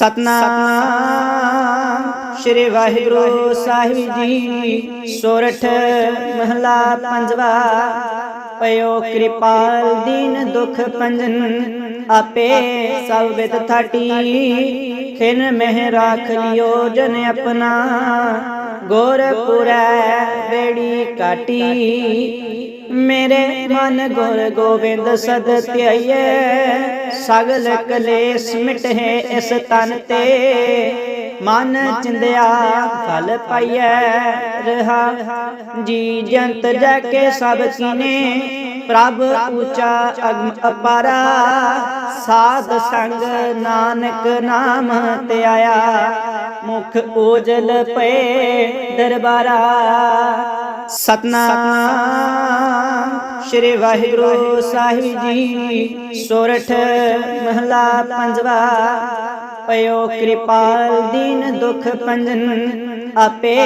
ਸਤਨਾਮ ਸ੍ਰੀ ਵਾਹਿਗੁਰੂ ਸਾਹਿਬ ਜੀ। ਸੋਰਠ ਮਹਲਾ ਪੰਜਵਾ। ਪਇਓ ਕਿਰਪਾਲ ਦੀਨ ਦੁਖ ਪੰਜਨ, ਆਪੇ ਸਭ ਵਿਦ ਥਾਟੀ। ਖਿਨ ਮਹਿ ਰਾਖ ਲਿਓ ਜਨ ਆਪਣਾ। ਗੁਰਪੁਰੈ ਬੇੜੀ ਕਾਟੀ। ਮੇਰੇ ਮਨ ਗੁਰ ਗੋਬਿੰਦ ਸਦ ਧਿਆਈਐ ਸਗਲ ਕਲੇਸ਼ ਮਿਟੇ ਇਸ ਤਨ ਤੇ। ਮਨ ਚਿੰਦਿਆ, ਫਲ ਪਾਈਐ ਰਹਾ। ਜੀ ਜੰਤ ਜੈ ਕੇ ਸਭ ਕੀਨੇ, ਪ੍ਰਭ ਊਚਾ ਅਗਮ ਅਪਾਰਾ। ਸਾਧ ਸੰਗ ਨਾਨਕ ਨਾਮ ਤੇ ਆਇਆ, ਮੁਖ ਓਜਲ ਪਏ ਦਰਬਾਰਾ। ਸਤਨਾਮ ਸ੍ਰੀ ਵਾਹਿਗੁਰੂ ਸਾਹਿਬ ਜੀ, ਸੋਰਠ ਮਹਲਾ ਪੰਜਵਾ। ਪਇਓ ਕਿਰਪਾਲ ਦੀਨ ਦੁਖ ਪੰਜਨ, ਆਪੇ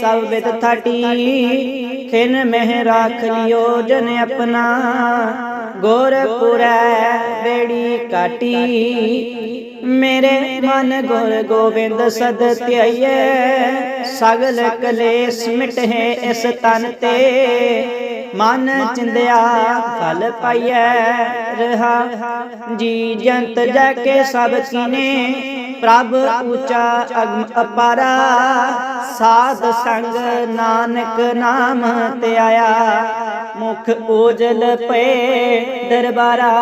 ਸਭ ਵਿਦ ਥਾਟੀ। ਖਿਨ ਮਹਿ ਰਾਖ ਲਿਓ ਜਨ ਆਪਣਾ ਗੁਰਪੁਰੈ ਵੇੜੀ ਕਾਟੀ। ਮੇਰੇ ਮਨ ਗੁਰ ਗੋਬਿੰਦ ਸਦ ਧਿਆਈਐ, ਸਗਲ ਕਲੇਸ਼ ਮਿਟੇ ਇਸ ਤਨ ਤੇ। ਮਨ ਚਿੰਦਿਆ ਫਲ ਪਾਈਐ ਰਹਾ। ਜੀ ਜੰਤ ਜੈ ਕੇ ਸਭ ਕੀਨੇ, ਪ੍ਰਭ ਊਚਾ ਅਗਮ ਅਪਾਰਾ। ਸਾਧ ਸੰਗ ਨਾਨਕ ਨਾਮ ਤੇ ਆਇਆ, ਮੁਖ ਓਜਲ ਪਏ ਦਰਬਾਰਾ।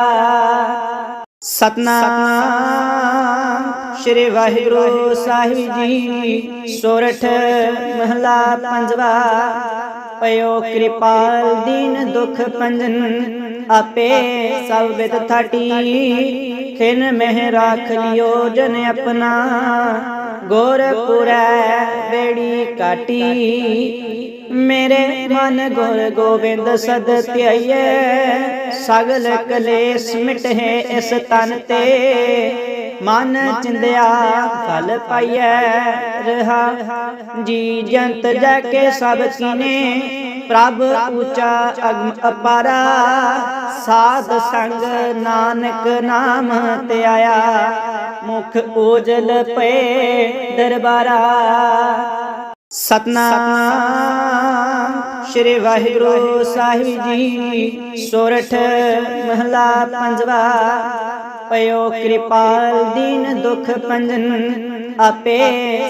ਸਤਨਾਮ ਸ੍ਰੀ ਵਾਹਿਗੁਰੂ ਸਾਹਿਬ ਜੀ, ਸੋਰਠ ਮਹਲਾ ਪੰਜਵਾ। ਪਇਓ ਕਿਰਪਾਲ ਦੀਨ ਦੁਖ ਪੰਜਨ ਆਪੇ ਸਭ ਵਿਦ ਥਾਟੀ। ਖਿਨ ਮਹਿ ਰਾਖ ਲਿਓ ਜਨ ਆਪਣਾ। ਗੁਰਪੁਰੈ ਵੇੜੀ ਕਾਟੀ। ਮੇਰੇ ਮਨ ਗੁਰ ਗੋਬਿੰਦ ਸਦ ਧਿਆਈਐ। ਸਗਲ ਕਲੇਸ਼ ਮਿਟੇ ਇਸ ਤਨ ਤੇ। ਮਨ ਚਿੰਦਿਆ ਫਲ ਪਾਈਐ ਰਹਾ। ਜੀ ਜੰਤ ਜੈ ਕੇ ਸਭ ਕੀਨੇ, ਪ੍ਰਭ ਊਚਾ ਅਗਮ ਅਪਾਰਾ। ਸਾਧ ਸੰਗ ਨਾਨਕ ਨਾਮ ਤੇ ਆਇਆ, ਮੁਖ ਓਜਲ ਪਏ ਦਰਬਾਰਾ। ਸਤਨਾਮ ਸ੍ਰੀ ਵਾਹਿਗੁਰੂ ਸਾਹਿਬ ਜੀ, ਸੋਰਠ ਮਹਲਾ ਪੰਜਵਾ। ਪਇਓ ਕਿਰਪਾਲ ਦੀਨ ਦੁਖ ਪੰਜਨ, ਆਪੇ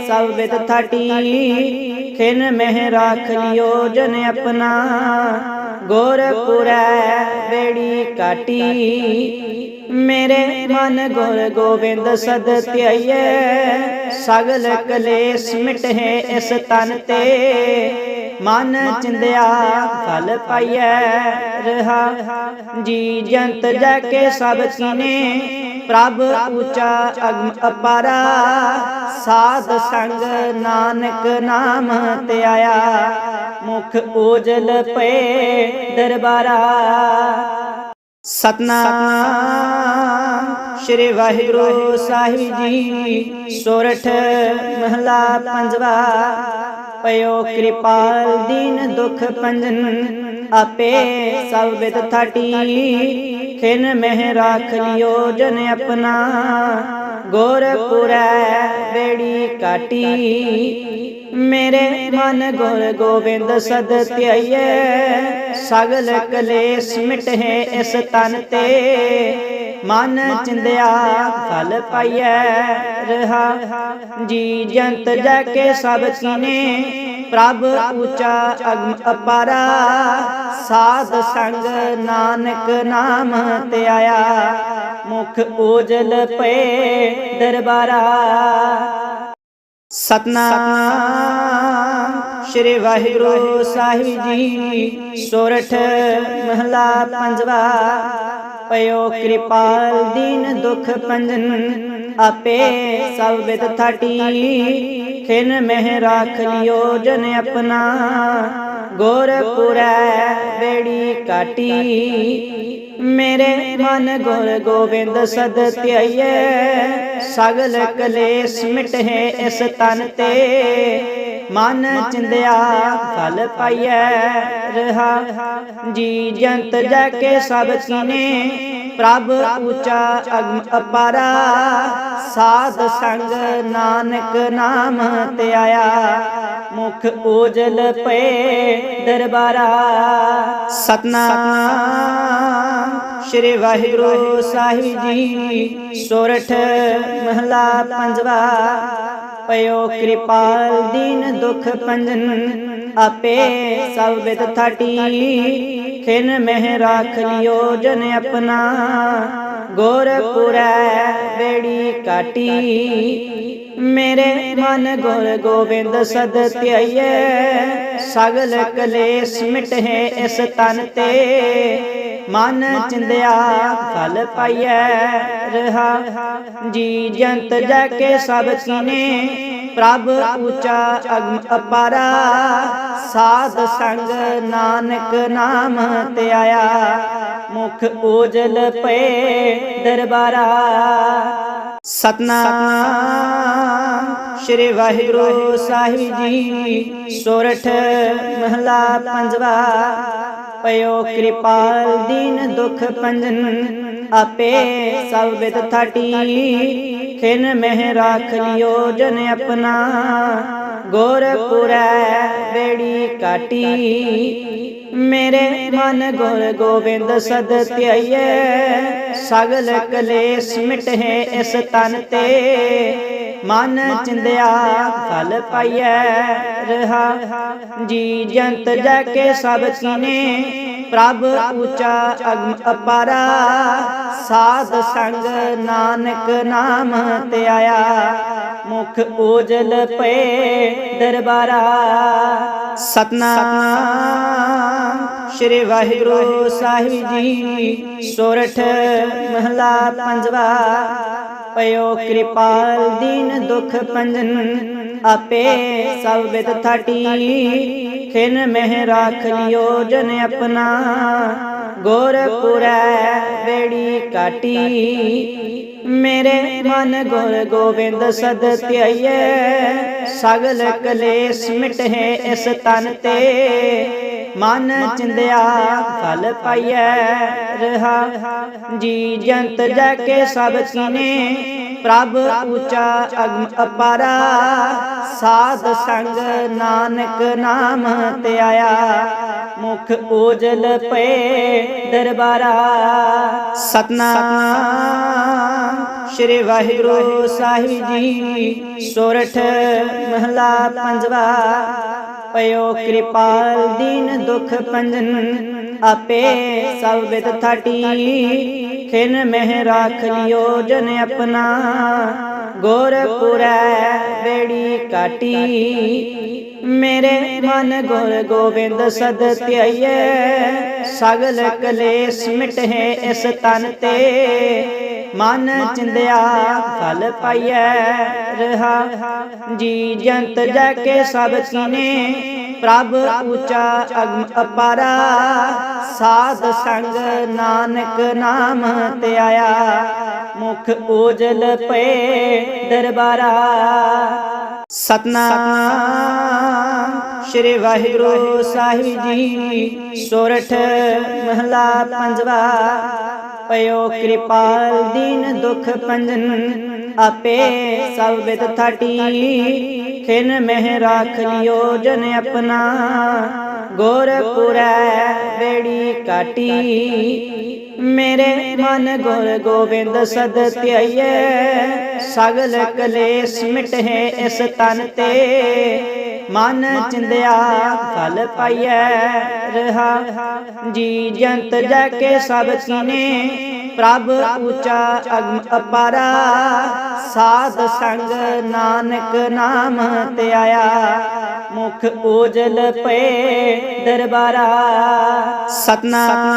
ਸਭ ਵਿਦ ਥਾਟੀ। ਖਿਨ ਮਹਿ ਰਾਖ ਲਿਓ ਜਨ ਆਪਣਾ। ਗੁਰਪੁਰੈ ਬੇੜੀ ਕਾਟੀ ਮੇਰੇ ਮਨ ਗੁਰ ਗੋਬਿੰਦ ਸਦ ਧਿਆਈਐ ਸਗਲ ਕਲੇਸ਼ ਮਿਟੇ ਇਸ ਤਨ ਤੇ। ਮਨ ਚਿੰਦਿਆ ਫਲ ਪਾਈਐ। ਰਹਾ ਜੀ ਜੰਤ ਜੈ ਕੇ ਸਭ ਕੀਨੇ ਪ੍ਰਭ ਊਚਾ ਅਗਮ ਅਪਾਰਾ। ਸਾਧ ਸੰਗ ਨਾਨਕ ਨਾਮ ਤੇ ਆਇਆ। ਮੁਖ ਓਜਲ ਪਏ ਦਰਬਾਰਾ। ਸਤਨਾਮ ਸ੍ਰੀ ਵਾਹਿਗੁਰੂ ਸਾਹਿਬ ਜੀ, ਸੋਰਠ ਮਹਲਾ ਪੰਜਵਾ। ਪਇਓ ਕਿਰਪਾਲ ਦੀਨ ਦੁਖ ਪੰਜਨ ਆਪੇ ਸਭ ਵਿਦ ਥਾਟੀ। ਖਿਨ ਮਹਿ ਰਾਖ ਲਿਓ ਜਨ ਆਪਣਾ। ਗੁਰਪੁਰੈ ਵੇੜੀ ਕਾਟੀ। ਮੇਰੇ ਮਨ ਗੁਰ ਗੋਬਿੰਦ ਸਦ ਧਿਆਈਐ। ਸਗਲ ਕਲੇਸ਼ ਮਿਟੇ ਇਸ ਤਨ ਤੇ। ਮਨ ਚਿੰਦਿਆ ਫਲ ਪਾਈਐ। ਰਹਾ ਜੀ ਜੰਤ ਜੈ ਕੇ ਸਭ ਕੀਨੇ। ਪ੍ਰਭ ਊਚਾ ਅਗਮ ਅਪਾਰਾ, ਸਾਧ ਸੰਗ ਨਾਨਕ ਨਾਮ ਤੇ ਆਇਆ। ਮੁਖ ਓਜਲ ਪਏ ਦਰਬਾਰਾ। ਸਤਨਾਮ ਸ੍ਰੀ ਵਾਹਿਗੁਰੂ ਸਾਹਿਬ ਜੀ, ਸੋਰਠ ਮਹਲਾ ਪੰਜਵਾ। ਪਇਓ ਕਿਰਪਾਲ ਦੀਨ ਦੁਖ ਪੰਜਨ ਆਪੇ ਸਭ ਵਿਦ ਥਾਟੀ। ਖਿਨ ਮਹਿ ਰਾਖ ਲਿਓ ਜਨ ਆਪਣਾ। ਗੁਰਪੁਰੈ ਵੇੜੀ ਕਾਟੀ ਮੇਰੇ ਮਨ ਗੁਰ ਗੋਬਿੰਦ ਸਦ ਧਿਆਈਐ। ਸਗਲ ਕਲੇਸ਼ ਮਿਟੇ ਇਸ ਤਨ ਤੇ। ਮਨ ਚਿੰਦਿਆ ਫਲ ਪਾਈਐ। ਰਹਾ ਜੀ ਜੰਤ ਜੈ ਕੇ ਸਭ ਕੀਨੇ ਪ੍ਰਭ ਉੱਚਾ ਅਗਮ ਅਪਾਰਾ, ਸਾਧ ਸੰਗ ਨਾਨਕ ਨਾਮ ਧਿਆਇਆ ਮੁਖ ਉਜਲ ਪਏ ਦਰਬਾਰਾ। ਸਤਨਾਮ ਸ੍ਰੀ ਵਾਹਿਗੁਰੂ ਸਾਹਿਬ ਜੀ, ਸੋਰਠ ਮਹਲਾ ਪੰਜਵਾ। ਪਇਓ ਕਿਰਪਾਲ ਦੀਨ ਦੁਖ ਪੰਜਨ, ਆਪੇ ਸਭ ਬਿਤ ਥਾਟੀ। ਖਿਨ ਮਹਿ ਰਾਖ ਲਿਓ ਜਨ ਆਪਣਾ। ਗੋਰਖਪੁਰੈ ਬੇੜੀ ਕਾਟੀ। ਮੇਰੇ ਮਨ ਗੁਰ ਗੋਬਿੰਦ ਸਦ ਧਿਆਈਐ। ਸਗਲ ਕਲੇਸ਼ ਮਿਟੇ ਇਸ ਤਨ ਤੇ। ਮਨ ਚਿੰਦਿਆ ਫਲ ਪਾਈਐ ਰਹਾ। ਜੀ ਜੰਤ ਜੈ ਕੇ ਸਭ ਕੀਨੇ, ਪ੍ਰਭ ਉੱਚਾ ਅਗਮ ਅਪਾਰਾ। ਸਾਧ ਸੰਗ ਨਾਨਕ ਨਾਮ ਧਿਆਇਆ ਮੁਖ ਓਜਲ ਪਏ ਦਰਬਾਰਾ। ਸਤਨਾਮ ਸ੍ਰੀ ਵਾਹਿਗੁਰੂ ਸਾਹਿਬ ਜੀ, ਸੋਰਠ ਮਹਲਾ ਪੰਜਵਾ। ਪਇਓ ਕਿਰਪਾਲ ਦੀਨ ਦੁਖ ਪੰਜਨ, ਆਪੇ ਸਭ ਬਿਤ ਥਾਟੀ। ਖਿਨ ਮਹਿ ਰਾਖ ਲਿਓ ਜਨ ਆਪਣਾ ਗੋਰਖਪੁਰੈ ਬੇੜੀ ਕਾਟੀ। ਮੇਰੇ ਮਨ ਗੁਰ ਗੋਬਿੰਦ ਸਦ ਧਿਆਈਐ, ਸਗਲ ਕਲੇਸ਼ ਮਿਟੇ ਇਸ ਤਨ ਤੇ। ਮਨ ਚਿੰਦਿਆ ਫਲ ਪਾਈਐ ਰਹਾ। ਜੀ ਜੰਤ ਜਾ ਕੇ ਸਭ ਕੀਨੇ, ਪ੍ਰਭ ਉੱਚਾ ਅਗਮ ਅਪਾਰਾ। ਸਾਧ ਸੰਗ ਨਾਨਕ ਨਾਮ ਧਿਆਇਆ ਮੁਖ ਉਜਲ ਪਏ ਦਰਬਾਰਾ। ਸਤਨਾਮ ਸ੍ਰੀ ਵਾਹਿਗੁਰੂ ਸਾਹਿਬ ਜੀ, ਸੋਰਠ ਮਹਲਾ ਪੰਜਵਾ। ਪਇਓ ਕਿਰਪਾਲ ਦੀਨ ਦੁਖ ਪੰਜਨ, ਆਪੇ ਸਭ ਬਿਤ ਥਾਟੀ। ਖਿਨ ਮਹਿ ਰਾਖ ਲਿਓ ਜਨ ਆਪਣਾ ਗੋਰਖਪੁਰੈ ਬੇੜੀ ਕਾਟੀ। ਮੇਰੇ ਮਨ ਗੁਰ ਗੋਬਿੰਦ ਸਦ ਧਿਆਈਐ, ਸਗਲ ਕਲੇਸ਼ ਮਿਟੇ ਇਸ ਤਨ ਤੇ। ਮਨ ਚਿੰਦਿਆ, ਫਲ ਪਾਈਐ ਰਹਾ। ਜੀ ਜੰਤ ਜਾ ਕੇ ਸਭ ਕੀਨੇ, ਪ੍ਰਭ ਉੱਚਾ ਅਗਮ ਅਪਾਰਾ। ਸਾਧ ਸੰਗ ਨਾਨਕ ਨਾਮ ਧਿਆਇਆ ਮੁਖ ਓਜਲ ਪਏ ਦਰਬਾਰਾ। ਸਤਨਾਮ ਸ੍ਰੀ ਵਾਹਿਗੁਰੂ ਸਾਹਿਬ ਜੀ, ਸੋਰਠ ਮਹਲਾ ਪੰਜਵਾ। ਪਇਓ ਕਿਰਪਾਲ ਦੀਨ ਦੁਖ ਪੰਜਨ, ਆਪੇ ਸਭ ਬਿਤ ਥਾਟੀ। ਖਿਨ ਮਹਿ ਰਾਖ ਲਿਓ ਜਨ ਆਪਣਾ ਗੋਰਖਪੁਰੈ ਬੇੜੀ ਕਾਟੀ। ਮੇਰੇ ਮਨ ਗੁਰ ਗੋਬਿੰਦ ਸਦ ਧਿਆਈਐ, ਸਗਲ ਕਲੇਸ਼ ਮਿਟੇ ਇਸ ਤਨ ਤੇ। ਮਨ ਚਿੰਦਿਆ ਫਲ ਪਾਈਐ ਰਹਾ। ਜੀ ਜੰਤ ਜਾ ਕੇ ਸਭ ਕੀਨੇ, ਪ੍ਰਭ ਉੱਚਾ ਅਗਮ ਅਪਾਰਾ। ਸਾਧ ਸੰਗ ਨਾਨਕ ਨਾਮ ਧਿਆਇਆ ਮੁਖ ਓਜਲ ਪਏ ਦਰਬਾਰਾ। ਸਤਨਾਮ ਸ੍ਰੀ ਵਾਹਿਗੁਰੂ ਸਾਹਿਬ ਜੀ, ਸੋਰਠ ਮਹਲਾ ਪੰਜਵਾ। ਪਇਓ ਕਿਰਪਾਲ ਦੀਨ ਦੁਖ ਪੰਜਨ ਆਪੇ ਸਭ ਬਿਤ ਥਾਟੀ। ਖਿਨ ਮਹਿ ਰਾਖ ਲਿਓ ਜਨ ਆਪਣਾ। ਗੋਰਖਪੁਰੈ ਬੇੜੀ ਕਾਟੀ। ਮੇਰੇ ਮਨ ਗੁਰ ਗੋਬਿੰਦ ਸਦ ਧਿਆਈਐ ਸਗਲ ਕਲੇਸ਼ ਮਿਟੇ ਇਸ ਤਨ ਤੇ। ਮਨ ਚਿੰਦਿਆ ਫਲ ਪਾਈਐ ਰਹਾ। ਜੀ ਜੰਤ ਜਾ ਕੇ ਸਭ ਕੀਨੇ, ਪ੍ਰਭ ਉੱਚਾ ਅਗਮ ਅਪਾਰਾ। ਸਾਧ ਸੰਗ ਨਾਨਕ ਨਾਮ ਧਿਆਇਆ ਮੁਖ ਓਜਲ ਪਏ ਦਰਬਾਰਾ। ਸਤਨਾਮ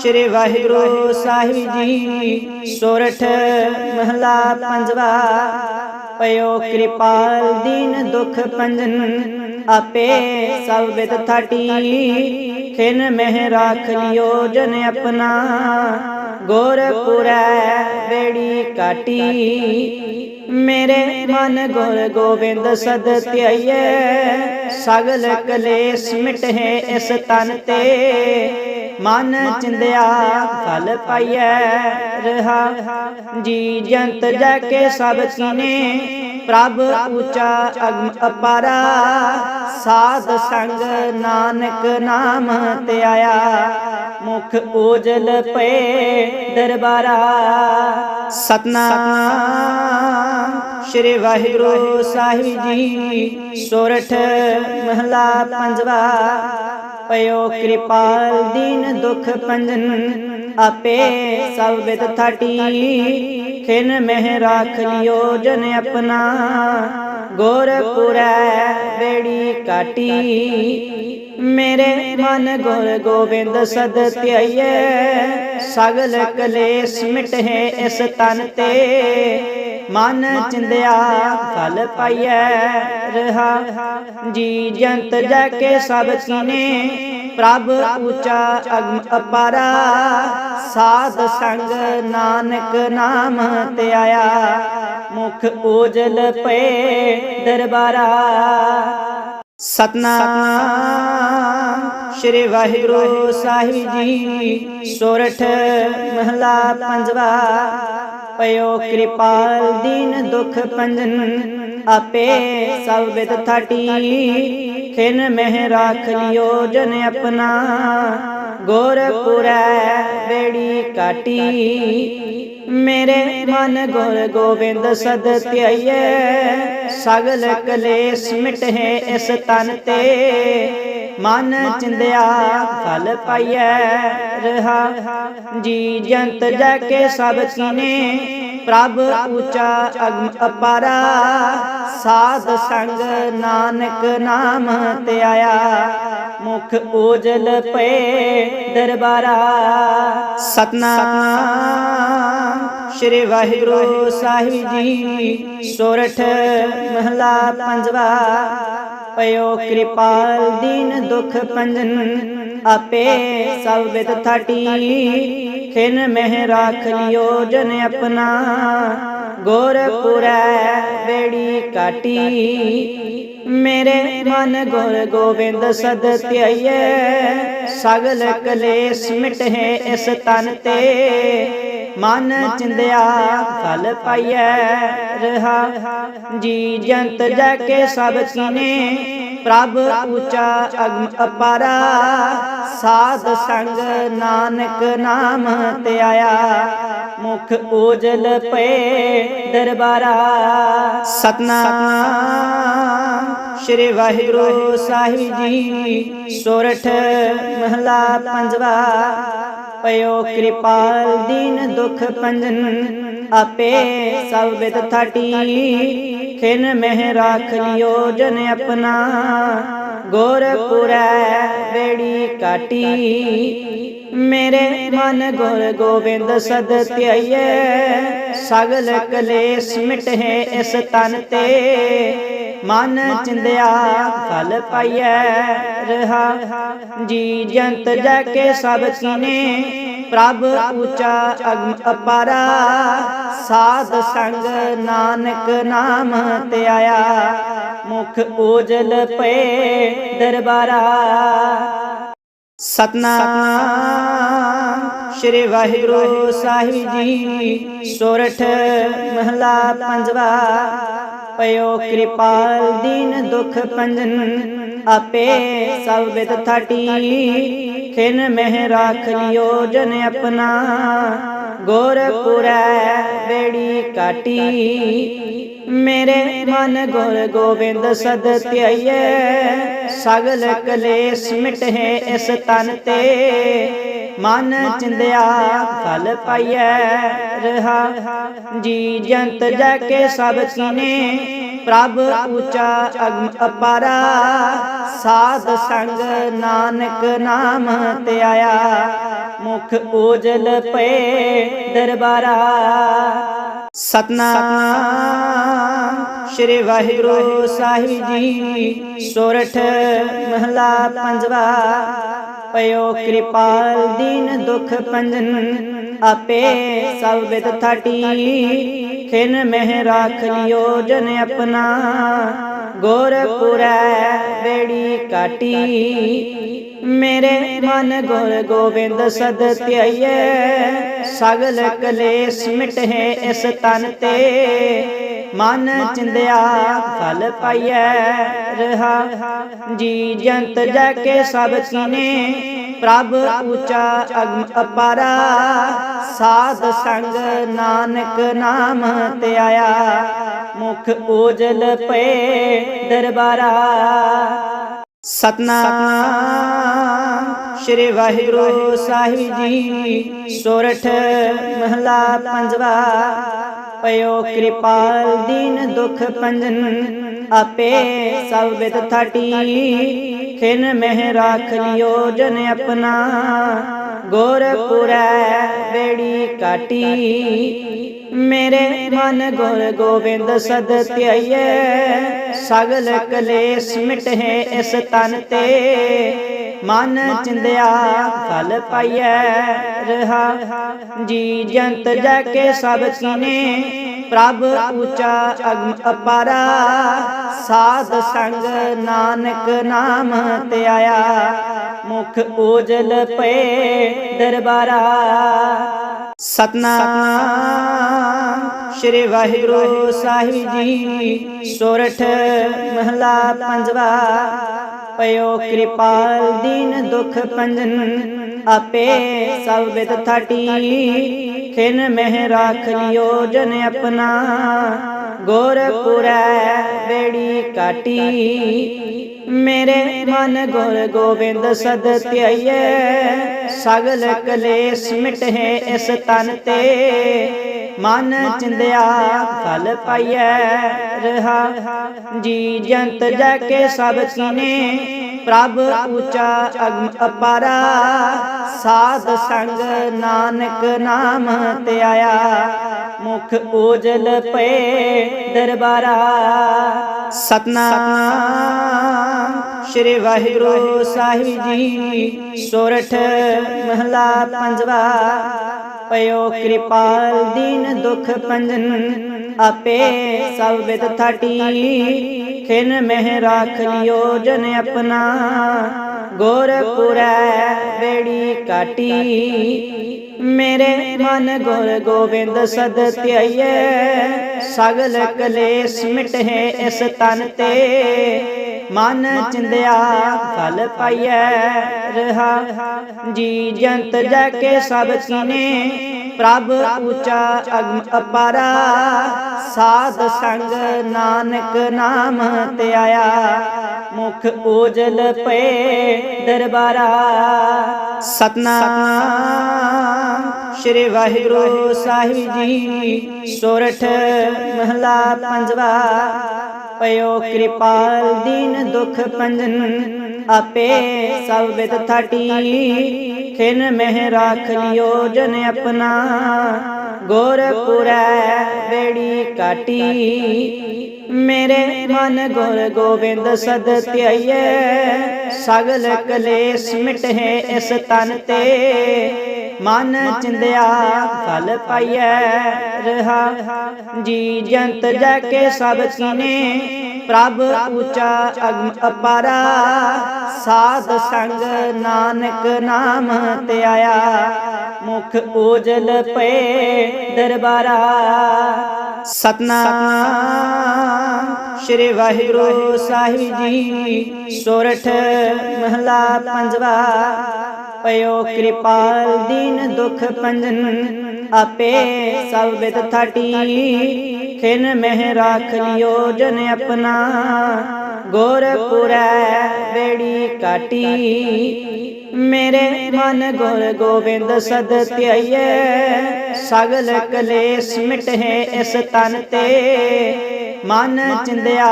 ਸ੍ਰੀ ਵਾਹਿਗੁਰੂ ਸਾਹਿਬ ਜੀ, ਸੋਰਠ ਮਹਲਾ ਪੰਜਵਾ। ਪਇਓ ਕਿਰਪਾਲ ਦੀਨ ਦੁਖ ਪੰਜਨ, ਆਪੇ ਸਭ ਬਿਤ ਥਾਟੀ। ਖਿਨ ਮਹਿ ਰਾਖ ਲਿਓ ਜਨ ਆਪਣਾ। ਗੋਰਖਪੁਰੈ ਬੇੜੀ ਕਾਟੀ। ਮੇਰੇ ਮਨ ਗੁਰ ਗੋਬਿੰਦ ਸਦ ਧਿਆਈਐ ਸਗਲ ਕਲੇਸ਼ ਮਿਟੇ ਇਸ ਤਨ ਤੇ। ਮਨ ਚਿੰਦਿਆ ਫਲ ਪਾਈਐ। ਰਹਾ ਜੀ ਜੰਤ ਜੈ ਕੇ ਸਭ ਕੀਨੇ। ਪ੍ਰਭ ਉੱਚਾ ਅਗਮ ਅਪਾਰਾ। ਸਾਧ ਸੰਗ ਨਾਨਕ ਨਾਮ ਤੇ ਆਇਆ। ਮੁਖ ਓਜਲ ਪਏ ਦਰਬਾਰਾ। ਸਤਨਾਮ ਸ਼੍ਰੀ ਵਾਹਿਗੁਰੂ ਸਾਹਿਬ ਜੀ, ਸੋਰਠ ਮਹਲਾ ਪੰਜਵਾ। ਪਇਓ ਕਿਰਪਾਲ ਦੀਨ ਦੁਖ ਪੰਜਨ, ਆਪੇ ਸਭ ਬਿਤ ਥਾਟੀ। ਖਿਨ ਮਹਿ ਰਾਖ ਲਿਓ ਜਨ ਆਪਣਾ। ਗੋਰਖਪੁਰੈ ਬੇੜੀ ਕਾਟੀ। ਮੇਰੇ ਮਨ ਗੁਰ ਗੋਬਿੰਦ ਸਦ ਧਿਆਈਐ ਸਗਲ ਕਲੇਸ਼ ਮਿਟੇ ਇਸ ਤਨ ਤੇ। ਮਨ ਚਿੰਦਿਆ ਫਲ ਪਾਈਐ। ਰਹਾ ਜੀ ਜੰਤ ਜੈ ਕੇ ਸਭ ਕੀਨੇ। ਪ੍ਰਭ ਉੱਚਾ ਅਗਮ ਅਪਾਰਾ, ਸਾਧ ਸੰਗ ਨਾਨਕ ਨਾਮ ਤੇ ਆਇਆ। ਮੁਖ ਓਜਲ ਪਏ ਦਰਬਾਰਾ। ਸਤਨਾਮ ਸ਼੍ਰੀ ਵਾਹਿਗੁਰੂ ਸਾਹਿਬ ਜੀ ਸੋਰਠ ਮਹਲਾ ਪੰਜਵਾ। ਪਇਓ ਕਿਰਪਾਲ ਦੀਨ ਦੁਖ ਪੰਜਨ, ਆਪੇ ਸਭ ਬਿਤ ਥਾਟੀ। ਖਿਨ ਮਹਿ ਰਾਖ ਲਿਓ ਜਨ ਆਪਣਾ ਗੋਰਖਪੁਰੈ ਬੇੜੀ ਕਾਟੀ। ਮੇਰੇ ਮਨ ਗੁਰ ਗੋਬਿੰਦ ਸਦ ਧਿਆਈਐ, ਸਗਲ ਕਲੇਸ਼ ਮਿਟੇ ਇਸ ਤਨ ਤੇ। ਮਨ ਚਿੰਦਿਆ ਫਲ ਪਾਈਐ ਰਹਾ। ਜੀ ਜੰਤ ਜੈ ਕੇ ਸਭ ਕੀਨੇ ਪ੍ਰਭ ਉੱਚਾ ਅਗਮ ਅਪਾਰਾ, ਸਾਧ ਸੰਗ ਨਾਨਕ ਨਾਮ ਤੇ ਮੁਖ ਓਜਲ ਪਏ ਦਰਬਾਰਾ, ਸਤਨਾਮ ਸ਼੍ਰੀ ਵਾਹਿਗੁਰੂ ਸਾਹਿਬ ਜੀ, ਸੋਰਠ ਮਹਲਾ ਪੰਜਵਾ। ਪਇਓ ਕਿਰਪਾਲ ਦੀਨ ਦੁਖ ਪੰਜਨ, ਆਪੇ ਸਭ ਬਿਤ ਥਾਟੀ। ਖਿਨ ਮਹਿ ਰਾਖ ਲਿਓ ਜਨ ਆਪਣਾ। ਗੋਰਖਪੁਰੈ ਬੇੜੀ ਕਾਟੀ। ਮੇਰੇ ਮਨ ਗੁਰ ਗੋਬਿੰਦ ਸਦ ਧਿਆਈਐ। ਸਗਲ ਕਲੇਸ਼ ਮਿਟੇ ਇਸ ਤਨ ਤੇ। ਮਨ ਚਿੰਦਿਆ ਫਲ ਪਾਈਐ ਰਹਾ। ਜੀ ਜੰਤ ਜੈ ਕੇ ਸਭ ਕੀਨੇ, ਪ੍ਰਭ ਉੱਚਾ ਅਗਮ ਅਪਾਰਾ। ਸਾਧ ਸੰਗ ਨਾਨਕ ਨਾਮ ਤੇ ਆਇਆ, ਮੁਖ ਓਜਲ ਪਏ ਦਰਬਾਰਾ। ਸਤਨਾਮ ਸ਼੍ਰੀ ਵਾਹਿਗੁਰੂ ਸਾਹਿਬ ਜੀ, ਸੋਰਠ ਮਹਲਾ ਪੰਜਵਾ। ਪਇਓ ਕਿਰਪਾਲ ਦੀਨ ਦੁਖ ਪੰਜਨ ਆਪੇ ਸਭ ਬਿਤ ਥਾਟੀ। ਖਿਨ ਮਹਿ ਰਾਖ ਲਿਓ ਜਨ ਆਪਣਾ। ਗੋਰਖਪੁਰੈ ਬੇੜੀ ਕਾਟੀ। ਮੇਰੇ ਮਨ ਗੁਰ ਗੋਬਿੰਦ ਸਦ ਧਿਆਈਐ। ਸਗਲ ਕਲੇਸ਼ ਮਿਟੇ ਇਸ ਤਨ ਤੇ। ਮਨ ਚਿੰਦਿਆ ਫਲ ਪਾਈਐ। ਰਹਾ ਜੀ ਜੰਤ ਜੈ ਕੇ ਸਭ ਕੀਨੇ। ਪ੍ਰਭ ਉੱਚਾ ਅਗਮ ਅਪਾਰਾ, ਸਾਧ ਸੰਗ ਨਾਨਕ ਨਾਮ ਤੇ ਆਇਆ। ਮੁਖ ਓਜਲ ਪਏ ਦਰਬਾਰਾ। ਸਤਨਾਮ ਸ਼੍ਰੀ ਵਾਹਿਗੁਰੂ ਸਾਹਿਬ ਜੀ, ਸੋਰਠ ਮਹਲਾ ਪੰਜਵਾ। ਪਇਓ ਕਿਰਪਾਲ ਦੀਨ ਦੁਖ ਪੰਜਨ ਆਪੇ ਸਭ ਬਿਤ ਥਾਟੀ। ਖਿਨ ਮਹਿ ਰਾਖ ਲਿਓ ਜਨ ਆਪਣਾ। ਗੋਰਖਪੁਰੈ ਬੇੜੀ ਕਾਟੀ। ਮੇਰੇ ਮਨ ਗੁਰ ਗੋਬਿੰਦ ਸਦ ਧਿਆਈਐ। ਸਗਲ ਕਲੇਸ਼ ਮਿਟੇ ਇਸ ਤਨ ਤੇ। ਮਨ ਚਿੰਦਿਆ ਫਲ ਪਾਈਐ। ਰਹਾ ਜੀ ਜੰਤ ਜੈ ਕੇ ਸਭ ਕੀਨੇ। ਪ੍ਰਭ ਉੱਚਾ ਅਗਮ ਅਪਾਰਾ, ਸਾਧ ਸੰਗ ਨਾਨਕ ਨਾਮ ਤੇ ਆਇਆ। ਮੁਖ ਓਜਲ ਪਏ ਦਰਬਾਰਾ। ਸਤਨਾਮ ਸ਼੍ਰੀ ਵਾਹਿਗੁਰੂ ਸਾਹਿਬ ਜੀ, ਸੋਰਠ ਮਹਲਾ ਪੰਜਵਾ। ਪਇਓ ਕਿਰਪਾਲ ਦੀਨ ਦੁਖ ਪੰਜਨ ਆਪੇ ਸਭ ਵਿਦ ਥਾਟੀ ਖਿਨ ਮਹਿ ਰਾਖ ਲਿਓ ਜਨ ਆਪਣਾ। ਗੁਰਪੁਰੈ ਬੇੜੀ ਕਾਟੀ। ਮੇਰੇ ਮਨ ਗੁਰ ਗੋਬਿੰਦ ਸਦ ਧਿਆਈਐ ਸਗਲ ਕਲੇਸ਼ ਮਿਟੇ ਇਸ ਤਨ ਤੇ। ਮਨ ਚਿੰਦਿਆ ਫਲ ਪਾਈਐ। ਰਹਾ ਜੀ ਜੰਤ ਜੈ ਕੇ ਸਭ ਕੀਨੇ। ਪ੍ਰਭ ਉੱਚਾ ਅਗਮ ਅਪਾਰਾ। ਸਾਧ ਸੰਗ ਨਾਨਕ ਨਾਮ ਤੇ ਆਇਆ। ਮੁਖ ਓਜਲ ਪਏ। ਦਰਬਾਰਾ। ਸਤਨਾਮ ਸ਼੍ਰੀ ਵਾਹਿਗੁਰੂ ਸਾਹਿਬ ਜੀ। ਸੋਰਠ ਮਹਲਾ ਪੰਜਵਾ। ਪਇਓ ਕਿਰਪਾਲ ਦੀਨ ਦੁਖ ਪੰਜਨ। ਆਪੇ ਸਭ ਵਿਦ ਥਾਟੀ। ਖਿਨ ਮਹਿ ਰਾਖ ਲਿਓ ਜਨ ਆਪਣਾ। ਗੁਰਪੁਰੈ ਵੇੜੀ ਕਾਟੀ। ਮੇਰੇ ਮਨ ਗੁਰ ਗੋਬਿੰਦ ਸਦ ਧਿਆਈਐ ਸਗਲ ਕਲੇਸ਼ ਮਿਟੇ ਇਸ ਤਨ ਤੇ। ਮਨ ਚਿੰਦਿਆ ਫਲ ਪਾਈਐ ਰਹਾ। ਜੀ ਜੰਤ ਜੈ ਕੇ ਸਭ ਕੀਨੇ ਪ੍ਰਭ ਉੱਚਾ ਅਗਮ ਅਪਾਰਾ। ਸਾਧ ਸੰਗ ਨਾਨਕ ਨਾਮ ਤੇ ਆਇਆ, ਮੁਖ ਓਜਲ ਪਏ ਦਰਬਾਰਾ। ਸਤਨਾਮ ਸ਼੍ਰੀ ਵਾਹਿਗੁਰੂ ਸਾਹਿਬ ਜੀ, ਸੋਰਠ ਮਹਲਾ ਪੰਜਵਾ। ਪਇਓ ਕਿਰਪਾਲ ਦੀਨ ਦੁਖ ਪੰਜਨ, ਆਪੇ ਸਭ ਵਿਦ ਥਾਟੀ। ਖਿਨ ਮਹਿ ਰਾਖ ਲਿਓ ਜਨ ਆਪਣਾ ਗੁਰਪੁਰੈ ਬੇੜੀ ਕਾਟੀ। ਮੇਰੇ ਮਨ ਗੁਰ ਗੋਬਿੰਦ ਸਦ ਧਿਆਈਐ, ਸਗਲ ਕਲੇਸ਼ ਮਿਟੇ ਇਸ ਤਨ ਤੇ। ਮਨ ਚਿੰਦਿਆ ਫਲ ਪਾਈਐ ਰਹਾ। ਜੀ ਜੰਤ ਜੈ ਕੇ ਸਭ ਕੀਨੇ, ਪ੍ਰਭ ਉੱਚਾ ਅਗਮ ਅਪਾਰਾ। ਸਾਧ ਸੰਗ ਨਾਨਕ ਨਾਮ ਤੇ ਆਇਆ, ਮੁਖ ਓਜਲ ਪਏ ਦਰਬਾਰਾ। ਸਤਨਾਮ ਸ਼੍ਰੀ ਵਾਹਿਗੁਰੂ ਸਾਹਿਬ ਜੀ, ਸੋਰਠ ਮਹਲਾ ਪੰਜਵਾ। ਪਇਓ ਕਿਰਪਾਲ ਦੀਨ ਦੁਖ ਪੰਜਨ, ਆਪੇ ਸਭ ਵਿਦ ਥਾਟੀ। ਖਿਨ ਮਹਿ ਰਾਖ ਲਿਓ ਜਨ ਆਪਣਾ ਗੁਰਪੁਰੈ ਬੇੜੀ ਕਾਟੀ। ਮੇਰੇ ਮਨ ਗੁਰ ਗੋਬਿੰਦ ਸਦ ਧਿਆਈਐ, ਸਗਲ ਕਲੇਸ਼ ਮਿਟੇ ਇਸ ਤਨ ਤੇ। ਮਨ ਚਿੰਦਿਆ ਫਲ ਪਾਈਐ ਰਹਾ। ਜੀ ਜੰਤ ਜੈ ਕੇ ਸਭ ਕੀਨੇ, ਪ੍ਰਭ ਉੱਚਾ ਅਗਮ ਅਪਾਰਾ। ਸਾਧ ਸੰਗ ਨਾਨਕ ਨਾਮ ਤੇ ਆਇਆ, ਮੁਖ ਓਜਲ ਪਏ ਦਰਬਾਰਾ। ਸਤਨਾਮ ਸ਼੍ਰੀ ਵਾਹਿਗੁਰੂ ਸਾਹਿਬ ਜੀ, ਸੋਰਠ ਮਹਲਾ ਪੰਜਵਾ। ਪਇਓ ਕਿਰਪਾਲ ਦੀਨ ਦੁਖ ਪੰਜਨ, ਆਪੇ ਸਭ ਵਿਦ ਥਾਟੀ। ਖਿਨ ਮਹਿ ਰਾਖ ਲਿਓ ਜਨ ਆਪਣਾ ਗੁਰਪੁਰੈ ਵੇੜੀ ਕਾਟੀ। ਮੇਰੇ ਮਨ ਗੁਰ ਗੋਬਿੰਦ ਸਦ ਧਿਆਈਐ, ਸਗਲ ਕਲੇਸ਼ ਮਿਟੇ ਇਸ ਤਨ ਤੇ। ਮਨ ਚਿੰਦਿਆ ਫਲ ਪਾਈਐ ਰਹਾ। ਜੀ ਜੰਤ ਜੈ ਕੇ ਸਭ ਕੀਨੇ, ਪ੍ਰਭ ਉੱਚਾ ਅਗਮ ਅਪਾਰਾ। ਸਾਧ ਸੰਗ ਨਾਨਕ ਨਾਮ ਤੇ ਆਇਆ, ਮੁਖ ਓਜਲ ਪਏ ਦਰਬਾਰਾ। ਸਤਨਾਮ ਸ਼੍ਰੀ ਵਾਹਿਗੁਰੂ ਸਾਹਿਬ ਜੀ, ਸੋਰਠ ਮਹਲਾ ਪੰਜਵਾ। ਪਇਓ ਕਿਰਪਾਲ ਦੀਨ ਦੁਖ ਪੰਜਨ, ਆਪੇ ਸਭ ਵਿਦ ਥਾਟੀ। ਖਿਨ ਮਹਿ ਰਾਖ ਲਿਓ ਜਨ ਆਪਣਾ ਗੁਰਪੁਰੈ ਬੇੜੀ ਕਾਟੀ ਮੇਰੇ ਮਨ ਗੁਰ ਗੋਬਿੰਦ ਸਦ ਧਿਆਈਐ, ਸਗਲ ਕਲੇਸ਼ ਮਿਟੇ ਇਸ ਤਨ ਤੇ। ਮਨ ਚਿੰਦਿਆ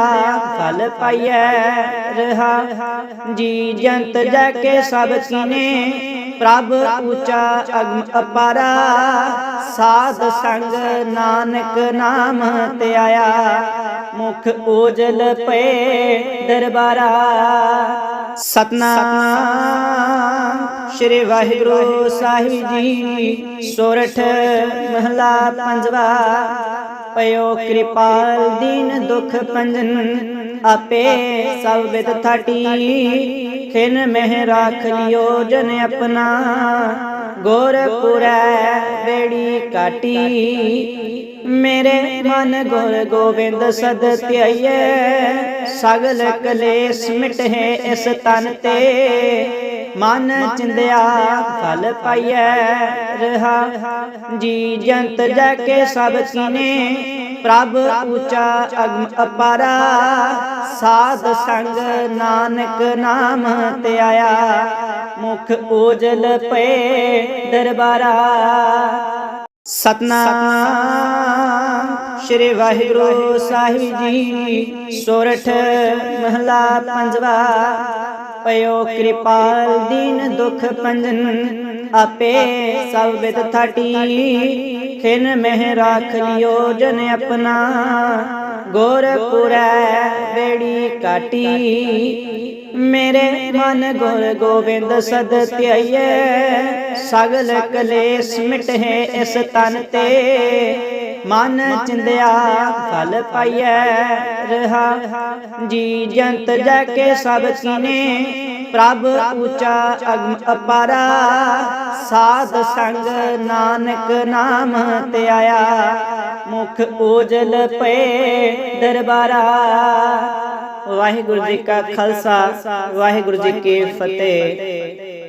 ਫਲ ਪਾਈਐ ਰਹਾ। ਜੀ ਜੰਤ ਜੈ ਕੇ ਸਭ ਕੀਨੇ, ਪ੍ਰਭ ਉੱਚਾ ਅਗਮ ਅਪਾਰਾ। ਸਾਧ ਸੰਗ ਨਾਨਕ ਨਾਮ ਤੇ ਆਇਆ, ਮੁਖ ਓਜਲ ਪਏ ਦਰਬਾਰਾ। ਸਤਨਾਮ ਸ਼੍ਰੀ ਵਾਹਿਗੁਰੂ ਸਾਹਿਬ ਜੀ, ਸੋਰਠ ਮਹਲਾ ਪੰਜਵਾ। ਪਇਓ ਕਿਰਪਾਲ ਦੀਨ ਦੁਖ ਪੰਜਨ, ਆਪੇ ਸਭ ਵਿਦ ਥਾਟੀ। ਖਿਨ ਮਹਿ ਰਾਖ ਲਿਓ ਜਨ ਆਪਣਾ ਗੋਰਪੁਰੈ ਵੇੜੀ ਕਾਟੀ। ਮੇਰੇ ਮਨ ਗੁਰ ਗੋਬਿੰਦ ਸਦ ਧਿਆਈਐ, ਸਗਲ ਕਲੇਸ਼ ਮਿਟੇ ਇਸ ਤਨ ਤੇ। ਮਨ ਚਿੰਦਿਆ, ਫਲ ਪਾਈਐ ਰਹਾ। ਜੀ ਜੰਤ ਜੈ ਕੇ ਸਭ ਕੀਨੇ, ਪ੍ਰਭ ਉੱਚਾ ਅਗਮ ਅਪਾਰਾ। ਸਾਧ ਸੰਗ ਨਾਨਕ ਨਾਮ ਤੇ ਆਇਆ, ਮੁਖ ਓਜਲ ਪਏ ਦਰਬਾਰਾ। ਸਤਨਾਮ ਸ਼੍ਰੀ ਵਾਹਿਗੁਰੂ ਸਾਹਿਬ ਜੀ, ਸੋਰਠ ਮਹਲਾ ਪੰਜਵਾ। ਪਇਓ ਕਿਰਪਾਲ ਦੀਨ ਦੁਖ ਪੰਜਨ, ਆਪੇ ਸਭ ਵਿਦ ਥਾਟੀ। ਖਿਨ ਮਹਿ ਰਾਖ ਲਿਓ ਜਨ ਆਪਣਾ ਗੋਰਪੁਰੈ ਬੇੜੀ ਕਾਟੀ। ਮੇਰੇ ਮਨ ਗੁਰ ਗੋਬਿੰਦ ਸਦ ਧਿਆਈਐ, ਸਗਲ ਕਲੇਸ਼ ਮਿਟੇ ਇਸ ਤਨ ਤੇ। ਮਨ ਚਿੰਦਿਆ ਫਲ ਪਾਈਐ ਰਹਾ। ਜੀ ਜੰਤ ਜਾ ਕੇ ਸਭ ਕੀਨੇ, ਪ੍ਰਭ ਉੱਚਾ ਅਗਮ ਅਪਾਰਾ। ਸਾਧ ਸੰਗ ਨਾਨਕ ਨਾਮ ਤੇ ਆਇਆ, ਮੁਖ ਓਜਲ ਪਏ ਦਰਬਾਰਾ। ਵਾਹਿਗੁਰੂ ਜੀ ਕਾ ਖਾਲਸਾ, ਵਾਹਿਗੁਰੂ ਜੀ ਕੀ ਫਤਿਹ।